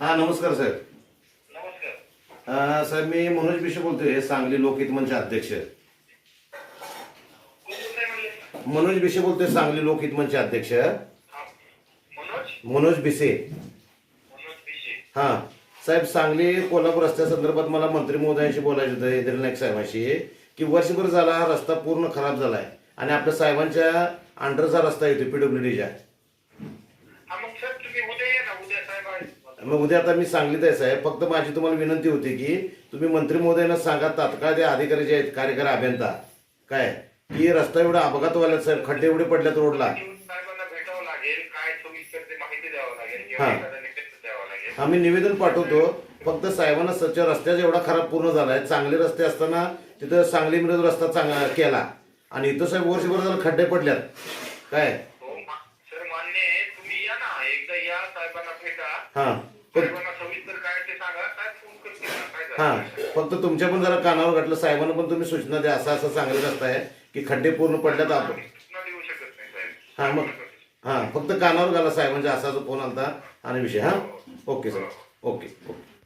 हा नमस्कार साहेब साहेब मी मनोज बिशे बोलतोय सांगली लोकहित मंच अध्यक्ष. मनोज बिशे बोलतोय सांगली लोकहित मंच अध्यक्ष. मनोज? मनोज बिसे हा साहेब सांगली कोल्हापूर रस्त्या संदर्भात मला मंत्री महोदयांशी बोलायचं होतं इंद्र नाईक साहेबांशी की वर्षभर झाला हा रस्ता पूर्ण खराब झालाय आणि आपल्या साहेबांच्या अंडरचा रस्ता येतो पीडब्ल्यूडीच्या मग उद्या आहे. आता मी सांगलीत आहे साहेब. फक्त माझी तुम्हाला विनंती होती की तुम्ही मंत्री महोदयांना सांगा तात्काळ ते अधिकारी जे आहेत कार्यकारी अभियंता. काय? की रस्ता एवढा अपघात व्हायला साहेब. खड्डे एवढे पडल्यात रोडला. हा. आम्ही निवेदन पाठवतो. फक्त साहेबांना सच्च रस्त्याचा एवढा खराब पूर्ण झालाय. चांगले रस्ते असताना तिथं सांगली मिरज रस्ता चांगला केला. आणि इथं साहेब वर्षभर झालं खड्डे पडल्यात. काय? हो. हा सविस्तर काय ते सांगा फोन हा फक्त तुमच्या पण जरा कानावर घातलं साहेबांना पण तुम्ही सूचना द्या असा असा रस्ता आहे की खड्डे पूर्ण पडल्यात आपण. आम्ही सूचना देऊ शकत नाही साहेब. हा मग हा फक्त कानावर घाला साहेबांच्या असा जो फोन आलता आणि विषय हा? Okay sir. Okay okay.